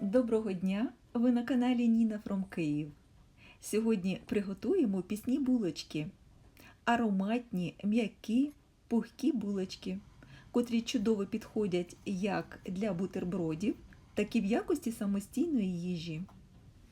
Доброго дня! Ви на каналі Ніна Фром Київ. Сьогодні приготуємо пісні булочки. Ароматні, м'які, пухкі булочки, котрі чудово підходять як для бутербродів, так і в якості самостійної їжі.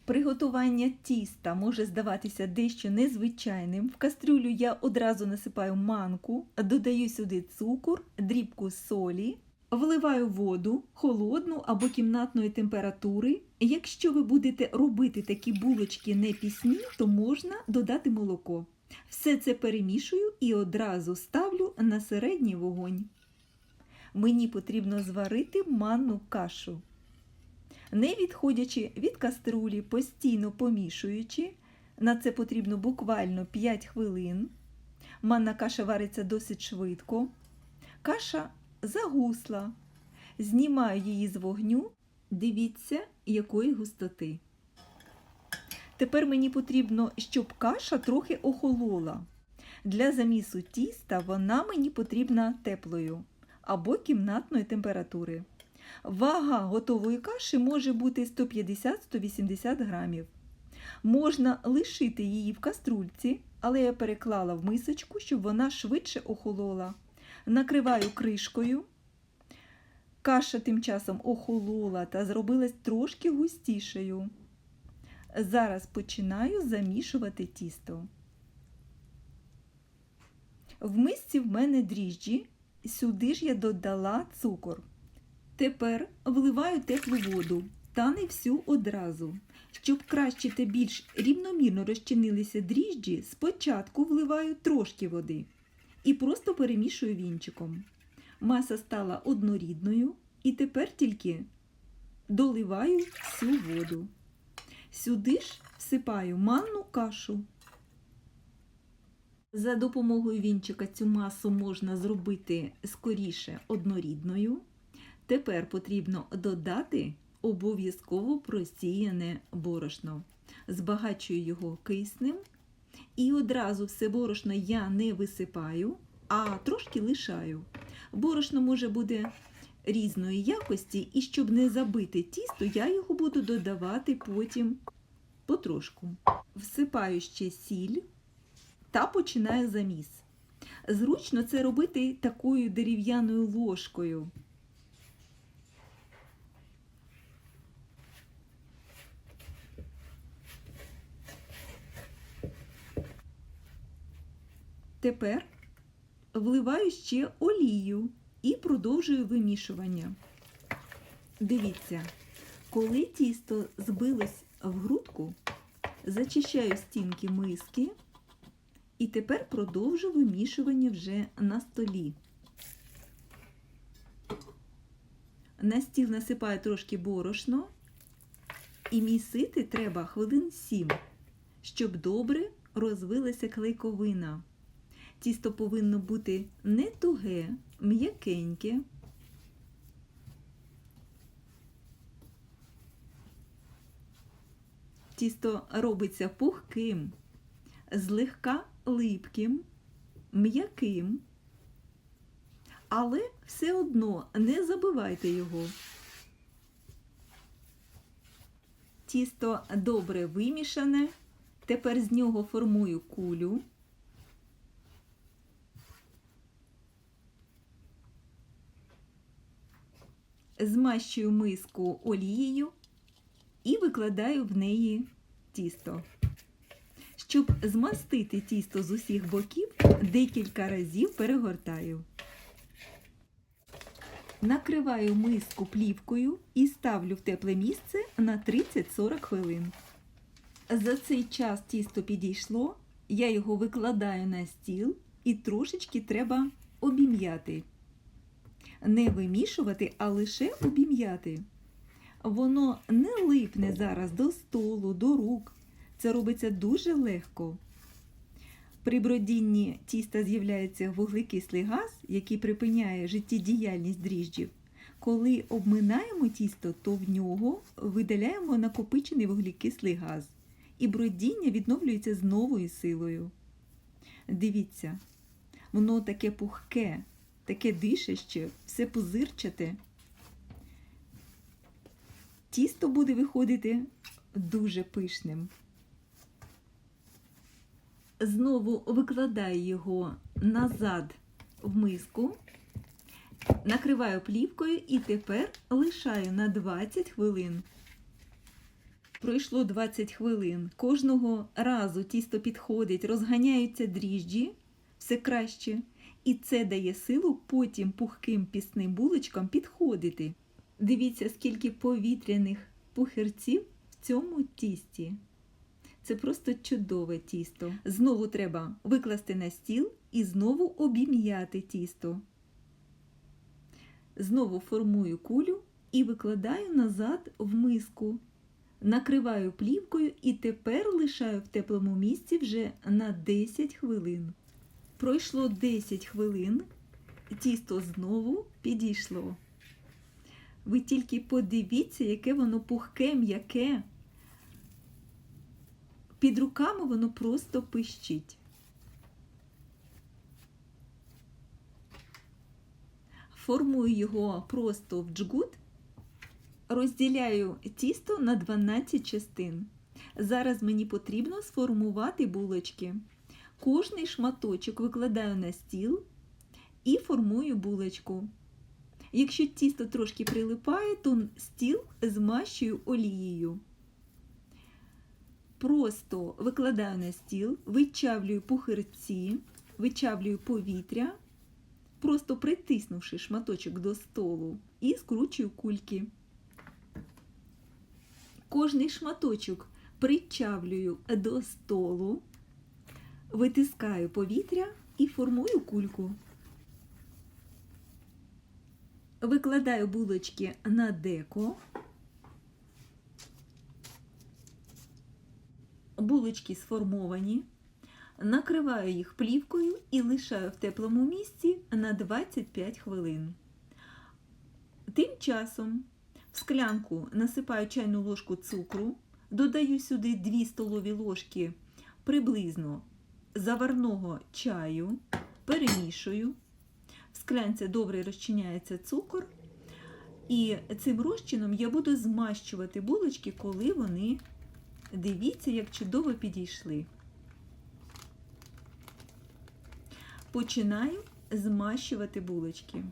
Приготування тіста може здаватися дещо незвичайним. В кастрюлю я одразу насипаю манку, додаю сюди цукор, дрібку солі, вливаю воду холодну або кімнатної температури. Якщо ви будете робити такі булочки не пісні, то можна додати молоко. Все це перемішую і одразу ставлю на середній вогонь. Мені потрібно зварити манну кашу. Не відходячи від каструлі, постійно помішуючи, на це потрібно буквально 5 хвилин. Манна каша вариться досить швидко. Каша загусла. Знімаю її з вогню. Дивіться, якої густоти. Тепер мені потрібно, щоб каша трохи охолола. Для замісу тіста вона мені потрібна теплою або кімнатної температури. Вага готової каші може бути 150-180 грамів. Можна лишити її в каструльці, але я переклала в мисочку, щоб вона швидше охолола. Накриваю кришкою. Каша тим часом охолола та зробилась трошки густішою. Зараз починаю замішувати тісто. В мисці в мене дріжджі, сюди ж я додала цукор. Тепер вливаю теплу воду, та не всю одразу. Щоб краще та більш рівномірно розчинилися дріжджі, спочатку вливаю трошки води і просто перемішую вінчиком. Маса стала однорідною і тепер тільки доливаю всю воду. Сюди ж всипаю манну кашу. За допомогою вінчика цю масу можна зробити скоріше однорідною. Тепер потрібно додати обов'язково просіяне борошно. Збагачую його киснем. І одразу все борошно я не висипаю, а трошки лишаю. Борошно може бути різної якості, і щоб не забити тісто, я його буду додавати потім потрошку. Всипаю ще сіль та починаю заміс. Зручно це робити такою дерев'яною ложкою. Тепер вливаю ще олію і продовжую вимішування. Дивіться, коли тісто збилось в грудку, зачищаю стінки миски і тепер продовжу вимішування вже на столі. На стіл насипаю трошки борошно і місити треба хвилин 7, щоб добре розвилася клейковина. Тісто повинно бути не туге, м'якеньке. Тісто робиться пухким, злегка липким, м'яким, але все одно не забивайте його. Тісто добре вимішане, тепер з нього формую кулю. Змащую миску олією і викладаю в неї тісто. Щоб змастити тісто з усіх боків, декілька разів перегортаю. Накриваю миску плівкою і ставлю в тепле місце на 30-40 хвилин. За цей час тісто підійшло, я його викладаю на стіл і трошечки треба обім'яти не вимішувати, а лише обім'яти. Воно не липне зараз до столу, до рук. Це робиться дуже легко. При бродінні тіста з'являється вуглекислий газ, який припиняє життєдіяльність дріжджів. Коли обминаємо тісто, то в нього видаляємо накопичений вуглекислий газ, і бродіння відновлюється з новою силою. Дивіться, воно таке пухке, таке дишаще, все пузирчате. тісто буде виходити дуже пишним. Знову викладаю його назад в миску, накриваю плівкою і тепер лишаю на 20 хвилин. Пройшло 20 хвилин. Кожного разу тісто підходить, розганяються дріжджі, все краще. І це дає силу потім пухким пісним булочкам підходити. Дивіться, скільки повітряних пухирців в цьому тісті. Це просто чудове тісто. Знову треба викласти на стіл і знову обім'яти тісто. Знову формую кулю і викладаю назад в миску. Накриваю плівкою і тепер лишаю в теплому місці вже на 10 хвилин. Пройшло 10 хвилин, тісто знову підійшло. Ви тільки подивіться, яке воно пухке, м'яке. Під руками воно просто пищить. Формую його просто в джгут, розділяю тісто на 12 частин. Зараз мені потрібно сформувати булочки. Кожний шматочок викладаю на стіл і формую булочку. Якщо тісто трошки прилипає, то стіл змащую олією. Просто викладаю на стіл, вичавлюю пухирці, вичавлюю повітря, просто притиснувши шматочок до столу і скручую кульки. Кожний шматочок причавлюю до столу, витискаю повітря і формую кульку. Викладаю булочки на деко. Булочки сформовані, накриваю їх плівкою і лишаю в теплому місці на 25 хвилин. Тим часом в склянку насипаю чайну ложку цукру, додаю сюди 2 столові ложки приблизно заварного чаю, перемішую. В склянці добре розчиняється цукор, і цим розчином я буду змащувати булочки, коли вони, дивіться, як чудово підійшли. Починаю змащувати булочки.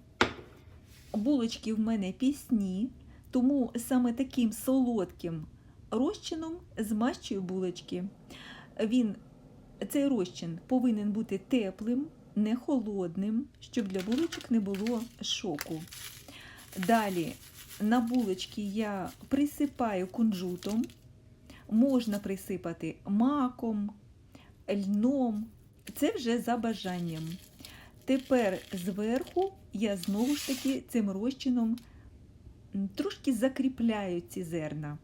Булочки в мене пісні, тому саме таким солодким розчином змащую булочки. Він, Цей розчин повинен бути теплим, не холодним, щоб для булочок не було шоку. Далі на булочки я присипаю кунжутом, можна присипати маком, льном, це вже за бажанням. Тепер зверху я знову ж таки цим розчином трошки закріпляю ці зерна.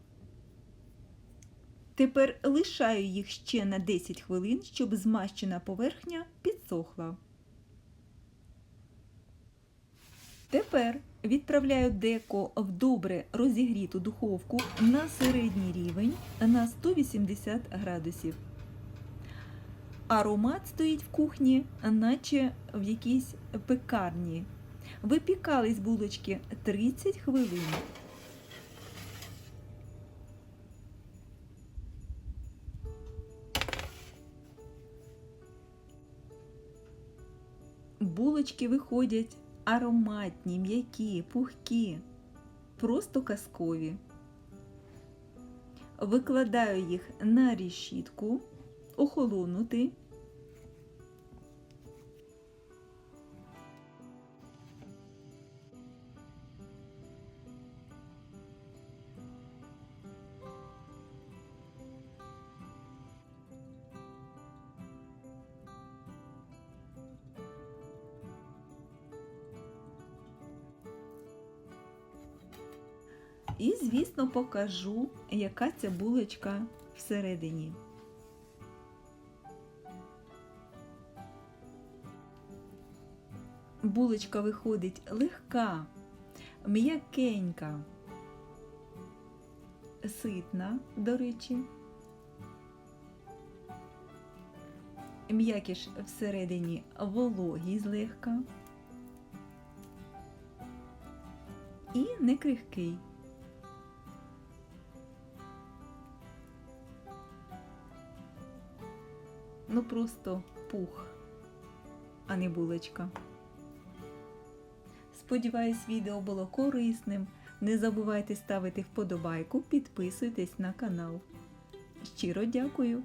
Тепер лишаю їх ще на 10 хвилин, щоб змащена поверхня підсохла. Тепер відправляю деко в добре розігріту духовку на середній рівень на 180 градусів. Аромат стоїть в кухні, наче в якійсь пекарні. Випікались булочки 30 хвилин. Булочки виходять ароматні, м'які, пухкі, просто казкові. Викладаю їх на рішітку, охолонути. І, звісно, покажу, яка ця булочка всередині. Булочка виходить легка, м'якенька, ситна, до речі. М'якіш всередині вологий злегка і не крихкий. Ну просто пух, а не булочка. Сподіваюсь, відео було корисним. Не забувайте ставити вподобайку, підписуйтесь на канал. Щиро дякую!